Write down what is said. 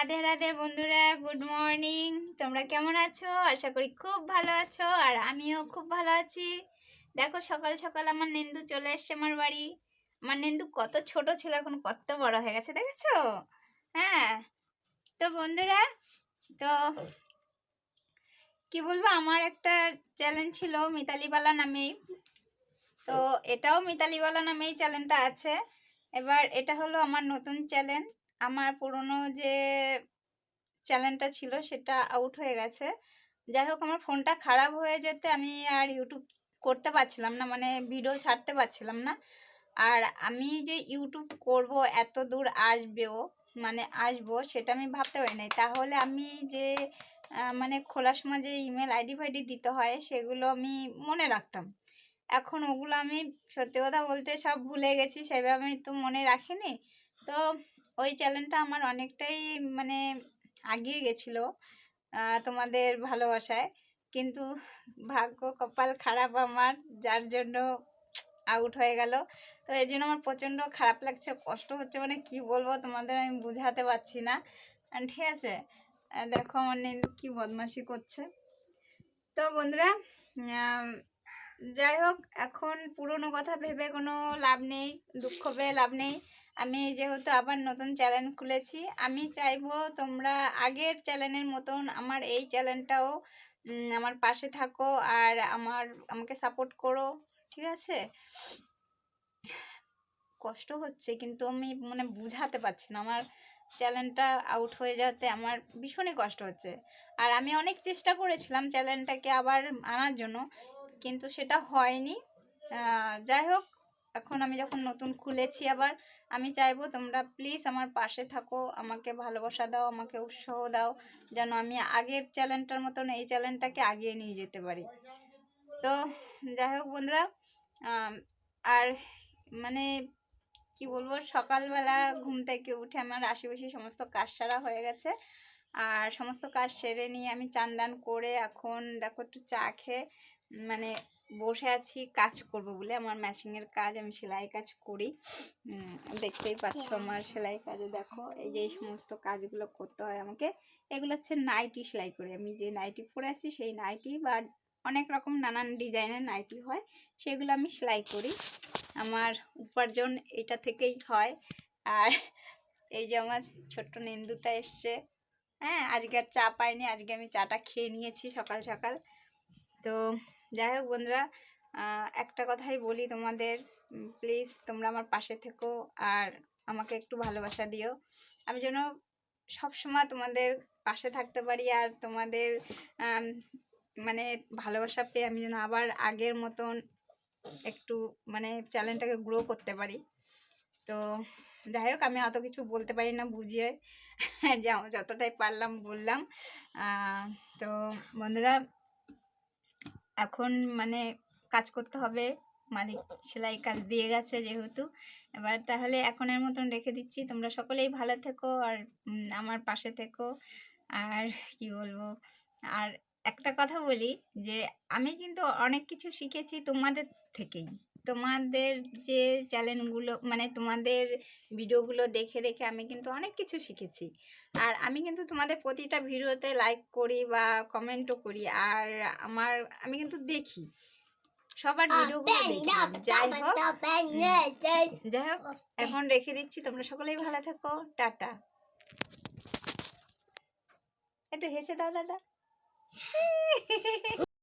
রাধে রাধে বন্ধুরা good morning তোমরা কেমন আছো? আশা করি খুব ভালো আছো, আর আমিও খুব ভালো আছি। দেখো, সকাল সকাল আমার নেন্দু চলে এসছে আমার বাড়ি। আমার নেন্দু কত ছোট ছিল, এখন কত বড় হয়ে গেছে, দেখেছ? হ্যাঁ তো বন্ধুরা, তো কি বলব, আমার একটা চ্যালেঞ্জ ছিল, মিতালিবালা নামেই। তো এটাও মিতালিবালা নামেই চ্যানেলটা আছে। এবার এটা হলো আমার নতুন চ্যানেল আমার পুরনো যে চ্যানেলটা ছিল সেটা আউট হয়ে গেছে। যাই হোক, আমার ফোনটা খারাপ হয়ে যেতে আমি আর ইউটিউব করতে পারছিলাম না মানে ভিডিও ছাড়তে পারছিলাম না। আর আমি যে ইউটিউব করব, এত দূর আসবেও মানে আসব, সেটা আমি ভাবতে পারি নাই। তাহলে আমি যে মানে খোলার সময় যে ইমেল আইডি ফাইডি দিতে হয়, সেগুলো আমি মনে রাখতাম। এখন ওগুলো আমি সত্যি কথা বলতে সব ভুলে গেছি, সেভাবে আমি তো মনে রাখিনি। তো ওই চ্যানেলটা আমার অনেকটাই মানে আগিয়ে গেছিল তোমাদের ভালোবাসায়। কিন্তু ভাগ্য কপাল খারাপ আমার, যার জন্য আউট হয়ে গেল। তো এর জন্য আমার প্রচণ্ড খারাপ লাগছে, কষ্ট হচ্ছে মানে কি বলব তোমাদের আমি বুঝাতে পারছি না। ঠিক আছে দেখো আমার নেন্দু কি বদমাশি করছে। তো বন্ধুরা যাই হোক, এখন পুরনো কথা ভেবে কোনো লাভ নেই, দুঃখ পেয়ে লাভ নেই। আমি যেহেতু আবার নতুন চ্যানেল খুলেছি, আমি চাইব তোমরা আগের চ্যানেলের মতন আমার এই চ্যানেলটাও আমার পাশে থাকো আর আমার, আমাকে সাপোর্ট করো, ঠিক আছে? কষ্ট হচ্ছে কিন্তু আমি মানে বুঝাতে পারছি না, আমার চ্যানেলটা আউট হয়ে যাতে আমার ভীষণই কষ্ট হচ্ছে। আর আমি অনেক চেষ্টা করেছিলাম চ্যানেলটাকে আবার আনার জন্য, কিন্তু সেটা হয়নি। যাই হোক এখন আমি যখন নতুন খুলেছি আবার, আমি চাইব তোমরা প্লিজ আমার পাশে থাকো, আমাকে ভালোবাসা দাও, আমাকে উৎসাহ দাও, যেন আমি আগের চ্যানেলটার মতন এই চ্যানেলটাকে আগিয়ে নিয়ে যেতে পারি। তো যাই হোক বন্ধুরা আর মানে কি বলব, সকালবেলা ঘুম থেকে উঠে আমার আশেপাশে সমস্ত কাজ সারা হয়ে গেছে। আর সমস্ত কাজ সেরে নিয়ে আমি চান করে এখন দেখো একটু চা খেয়ে মানে বসে আছি কাজ করব বলে। আমার ম্যাচিংয়ের কাজ আমি সেলাই কাজ করি। দেখতেই পাচ্ছ আমার সেলাই কাজে। দেখো এই যে এই সমস্ত কাজগুলো করতে হয় আমাকে। এগুলো হচ্ছে নাইটি সেলাই করি আমি। যে নাইটি পরে আছি সেই নাইটি বা অনেক রকম নানান ডিজাইনের নাইটি হয় সেগুলো আমি সেলাই করি। আমার উপার্জন এটা থেকেই হয়। আর এই যে আমার ছোট্ট নেন্দুটা এসছে। হ্যাঁ আজকে আর চা পাইনি আজকে আমি চাটা খেয়ে নিয়েছি সকাল সকাল। তো যাই হোক বন্ধুরা একটা কথাই বলি তোমাদের প্লিজ তোমরা আমার পাশে থেকো আর আমাকে একটু ভালোবাসা দিও। আমি যেন সবসময় তোমাদের পাশে থাকতে পারি আর তোমাদের মানে ভালোবাসা পেয়ে আমি যেন আবার আগের মতন একটু মানে চ্যানেলটাকে গ্রো করতে পারি। তো যাই হোক, আমি অত কিছু বলতে পারি না, বুঝিয়ে যতটাই পারলাম বললাম। তো বন্ধুরা এখন মানে কাজ করতে হবে। মালিক সেলাই কাজ দিয়ে গেছে যেহেতু। এবার তাহলে এখনের মতন রেখে দিচ্ছি। তোমরা সকলেই ভালো থেকো আর আমার পাশে থেকো। আর কি বলব? আর একটা কথা বলি যে, আমি কিন্তু অনেক কিছু শিখেছি তোমাদের থেকেই। তোমাদের যে চ্যানেলগুলো মানে তোমাদের ভিডিওগুলো দেখে দেখে আমি কিন্তু অনেক কিছু শিখেছি। আর আমি কিন্তু তোমাদের প্রতিটা ভিডিওতে লাইক করি বা কমেন্টও করি আর আমার আমি কিন্তু দেখি। সবার ভিডিওগুলো দেখি যাই হোক যাই হোক এখন রেখে দিচ্ছি তোমরা সকলেই ভালো থাকো টাটা। একটু হেসে দাও দাদা।